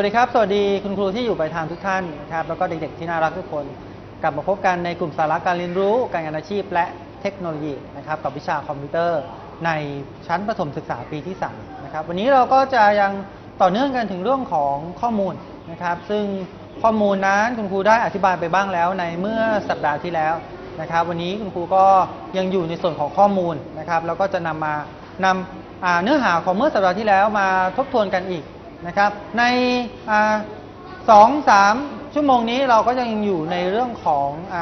วัสดีครับ สวัสดีคุณครูที่อยู่ปลายทางทุกท่านนะครับ แล้วก็เด็กๆที่น่ารักทุกคน กลับมาพบกันในกลุ่มสาระการเรียนรู้ การงานอาชีพ และเทคโนโลยีนะครับ กับวิชาคอมพิวเตอร์ในชั้นประถมศึกษาปีที่3นะครับ วันนี้เราก็จะยังต่อเนื่องกันถึงเรื่องของข้อมูลนะครับ ซึ่งข้อมูลนั้นคุณครูได้อธิบายไปบ้างแล้วในเมื่อสัปดาห์ที่แล้วนะครับ วันนี้คุณครูก็ยังอยู่ในส่วนของข้อมูลนะครับ แล้วก็จะนำมานำอ่าเนื้อหาของเมื่อสัปดาห์ที่แล้วมาทบทวนกันอีก นะครับในอสองสามชั่วโมงนี้เราก็ยังอยู่ในเรื่องของอ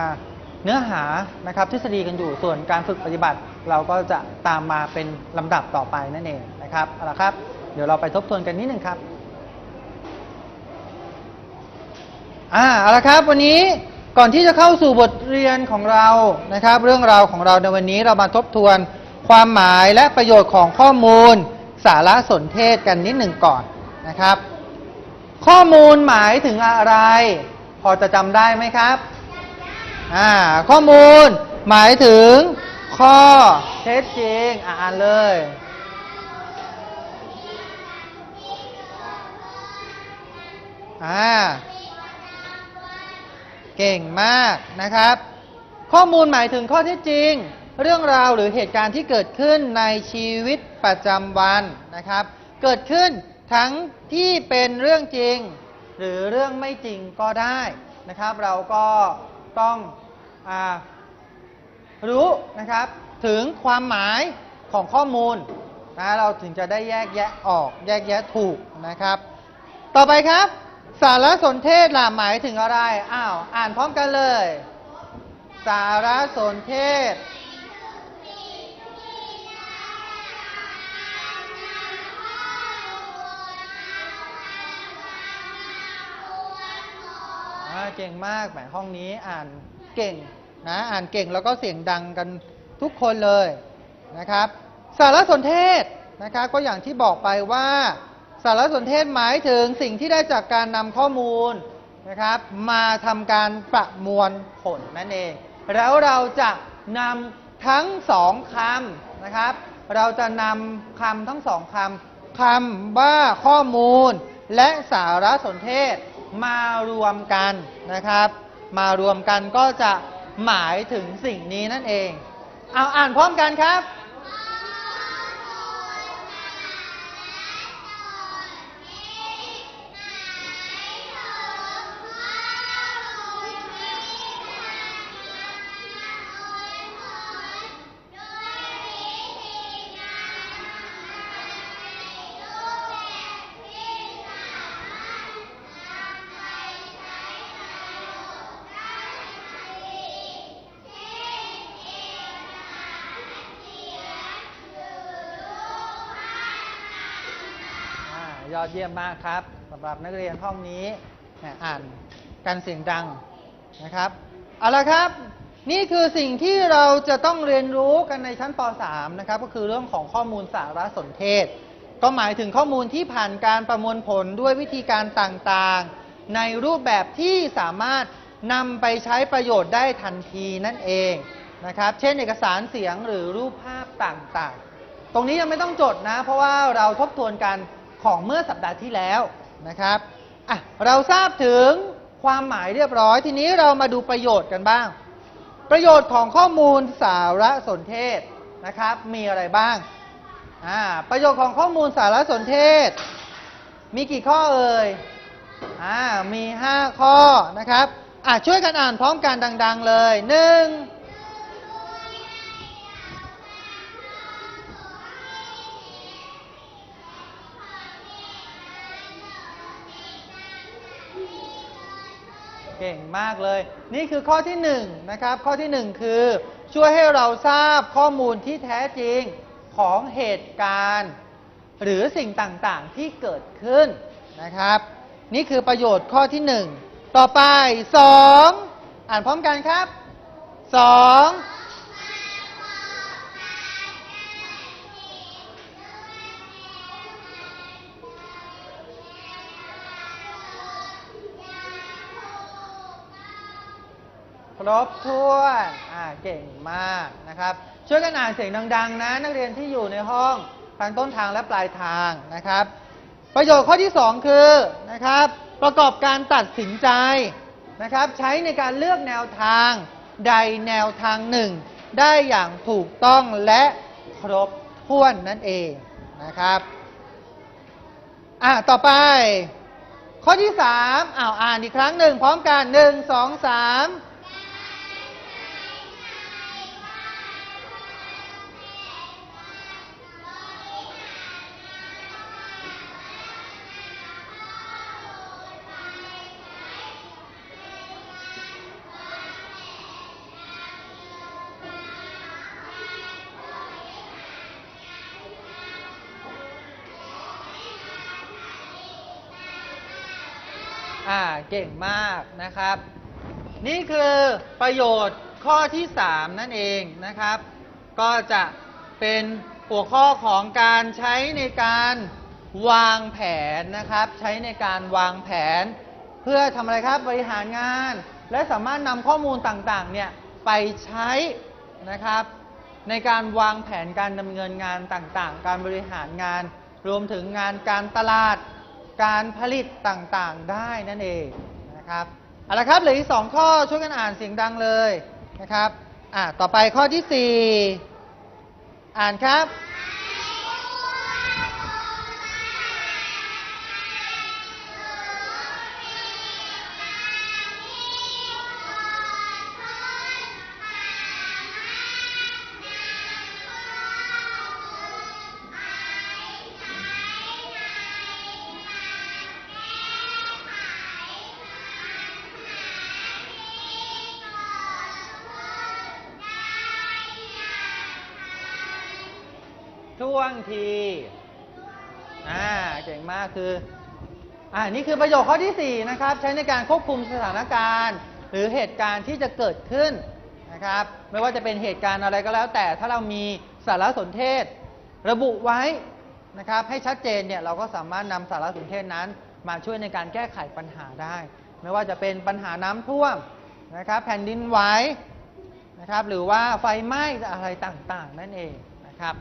เนื้อหานะครับทฤษฎีกันอยู่ส่วนการฝึกปฏิบัติ เราก็จะตามมาเป็นลำดับต่อไปนั่นเองนะครับเอาละครับ เดี๋ยวเราไปทบทวนกันนิดหนึ่งครับอ่าเอาละครับวันนี้ก่อนที่จะเข้าสู่บทเรียนของเรานะครับ เรื่องราวของเราในวันนี้เรามาทบทวนความหมายและประโยชน์ของข้อมูลสารสนเทศกันนิดหนึ่งก่อน นะครับ ข้อมูลหมายถึงอะไร พอจะจำได้ไหมครับอ่าข้อมูลหมายถึงข้อเท็จจริงอ่านเลยอ่าเก่งมากนะครับ ข้อมูลหมายถึงข้อเท็จจริง เรื่องราวหรือเหตุการณ์ที่เกิดขึ้นในชีวิตประจำวันนะครับ เกิดขึ้น ทั้งที่เป็นเรื่องจริง หรือเรื่องไม่จริงก็ได้นะครับ เราก็ต้องอรู้นะครับถึงความหมายของข้อมูลนะเราถึงจะได้แยกแยะออกแยกแยะถูกนะครับ ต่อไปครับ สารสนเทศล่ะหมายถึงอะไรอ้าวอ่านพร้อมกันเลย สารสนเทศ เก่งมากแหมห้องนี้อ่านเก่งนะอ่านเก่งแล้วก็เสียงดังกันทุกคนเลยนะครับ สารสนเทศนะครับก็อย่างที่บอกไปว่าสารสนเทศหมายถึงสิ่งที่ได้จากการนำข้อมูลนะครับมาทำการประมวลผลนั่นเอง แล้วเราจะนำทั้งสองคำนะครับ เราจะนำคำทั้งสองคำคำว่าข้อมูลและสารสนเทศ มารวมกันนะครับ มารวมกันก็จะหมายถึงสิ่งนี้นั่นเอง เอาอ่านพร้อมกันครับ ยอดเยี่ยมมากครับสำหรับนักเรียนห้องนี้แหมอ่านกันเสียงดังนะครับเอาละครับ นี่คือสิ่งที่เราจะต้องเรียนรู้กันในชั้นป .3 นะครับ ก็คือเรื่องของข้อมูลสารสนเทศ ก็หมายถึงข้อมูลที่ผ่านการประมวลผลด้วยวิธีการต่างๆ ในรูปแบบที่สามารถนำไปใช้ประโยชน์ได้ทันทีนั่นเองนะครับ เช่นเอกสารเสียงหรือรูปภาพต่างๆ ตรงนี้ยังไม่ต้องจดนะ เพราะว่าเราทบทวนกัน ของเมื่อสัปดาห์ที่แล้วนะครับอะเราทราบถึงความหมายเรียบร้อย ทีนี้เรามาดูประโยชน์กันบ้าง ประโยชน์ของข้อมูลสารสนเทศนะครับ มีอะไรบ้างอ่าประโยชน์ของข้อมูลสารสนเทศ มีกี่ข้อเอ่ยอ่ามี 5 ข้อนะครับอะช่วยกันอ่านพร้อมกันดัง ๆ เลย 1 เก่งมากเลย นี่คือข้อที่1นงนะครับ ข้อที่ 1 คือช่วยให้เราทราบข้อมูลที่แท้จริงของเหตุการณ์ หรือสิ่งต่างๆที่เกิดขึ้นนะครับ นี่คือประโยชน์ข้อที่ 1 ต่อไป 2 อ่านพร้อมกันครับ 2 ครบถ้วนอ่าเก่งมากนะครับ ช่วยกันอ่านเสียงดัง ๆ นะ นักเรียนที่อยู่ในห้องทางต้นทางและปลายทางนะครับ ประโยชน์ข้อที่ 2 คือนะครับ ประกอบการตัดสินใจนะครับ ใช้ในการเลือกแนวทางใดแนวทางหนึ่ง ได้อย่างถูกต้องและครบถ้วนนั่นเองนะครับอ่าต่อไป ข้อที่3อ้าวอ่านอีกครั้งหนึ่งพร้อมกัน 1 2 3 อ่าเก่งมากนะครับ นี่คือประโยชน์ข้อที่ 3 นั่นเองนะครับ ก็จะเป็นหัวข้อของการใช้ในการวางแผนนะครับ ใช้ในการวางแผน เพื่อทำอะไรครับบริหารงาน และสามารถนำข้อมูลต่างๆเนี่ยไปใช้นะครับ ในการวางแผนการดำเนินงานต่างๆ การบริหารงาน รวมถึงงานการตลาด การผลิตต่างๆได้นั่นเองนะครับเอาละครับเหลืออีกสองข้อช่วยกันอ่านเสียงดังเลยนะครับอ่าต่อไปข้อที่สี่อ่านครับ ท่วงทีอ่าเก่งมากคืออ่านี่คือประโยคข้อที่ 4 นะครับ ใช้ในการควบคุมสถานการณ์ หรือเหตุการณ์ที่จะเกิดขึ้นนะครับ ไม่ว่าจะเป็นเหตุการณ์อะไรก็แล้ว แต่ถ้าเรามีสารสนเทศ ระบุไว้นะครับ ให้ชัดเจนเนี่ยเราก็สามารถนำสารสนเทศนั้น มาช่วยในการแก้ไขปัญหาได้ ไม่ว่าจะเป็นปัญหาน้ำท่วมนะครับ แผ่นดินไหวนะครับ หรือว่าไฟไหม้อะไรต่างๆ นั่นเองนะครับ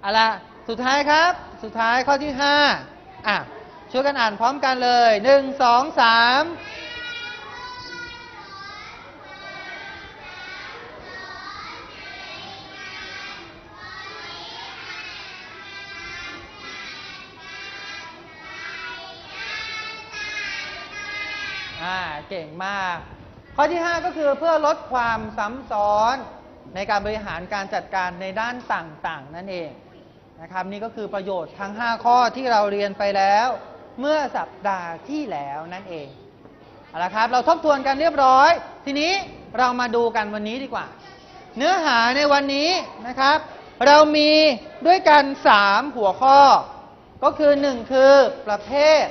เอาละสุดท้ายครับ สุดท้ายข้อที่ห้าอะ ช่วยกันอ่านพร้อมกันเลยหนึ่งสองสามอ่าเก่งมาก ข้อที่ 5 ก็คือเพื่อลดความซ้ำซ้อนในการบริหารการจัดการในด้านต่างๆ นั่นเอง นะครับนี่ก็คือประโยชน์ทั้ง 5 ข้อที่เราเรียนไปแล้ว เมื่อสัปดาห์ที่แล้วนั่นเองเอาละครับเราทบทวนกันเรียบร้อย ทีนี้เรามาดูกันวันนี้ดีกว่า เนื้อหาในวันนี้นะครับ เรามีด้วยกัน 3 หัวข้อ ก็คือ 1 คือประเภท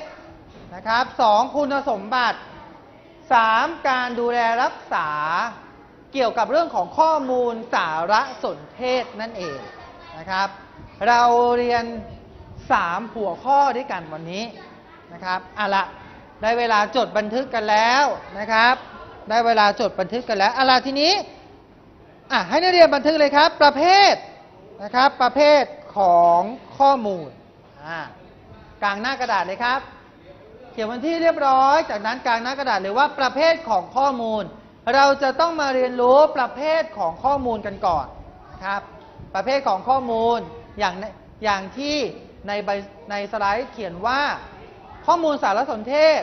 นะครับสองคุณสมบัติ 3. การดูแลรักษาเกี่ยวกับเรื่องของข้อมูลสารสนเทศนั่นเองนะครับ เราเรียน 3 หัวข้อด้วยกันวันนี้นะครับเอาละได้เวลาจดบันทึกกันแล้วนะครับ ได้เวลาจดบันทึกกันแล้วเอาละทีนี้อะให้นักเรียนบันทึกเลยครับ ประเภทนะครับ ประเภทของข้อมูลอ่ากลางหน้ากระดาษเลยครับ เขียนวันที่เรียบร้อย จากนั้นกลางหน้ากระดาษเลยว่าประเภทของข้อมูล เราจะต้องมาเรียนรู้ประเภทของข้อมูลกันก่อนนะครับ ประเภทของข้อมูล อย่างอย่างที่ในในสไลด์เขียนว่าข้อมูลสารสนเทศ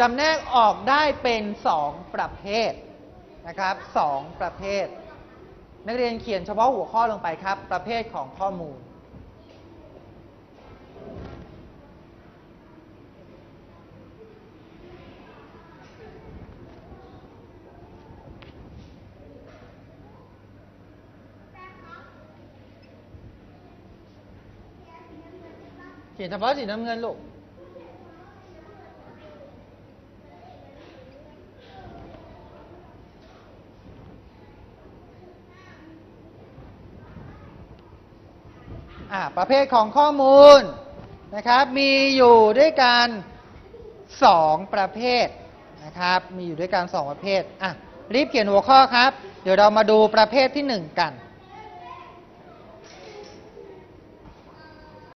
จำแนกออกได้เป็น 2 ประเภทนะครับสองประเภท นักเรียนเขียนเฉพาะหัวข้อลงไปครับ ประเภทของข้อมูล เขียนเฉพาะสีน้ำเงินลูก อ่า ประเภทของข้อมูลนะครับ มีอยู่ด้วยกันสองประเภทนะครับ มีอยู่ด้วยกันสองประเภท อะ รีบเขียนหัวข้อครับ เดี๋ยวเรามาดูประเภทที่หนึ่งกัน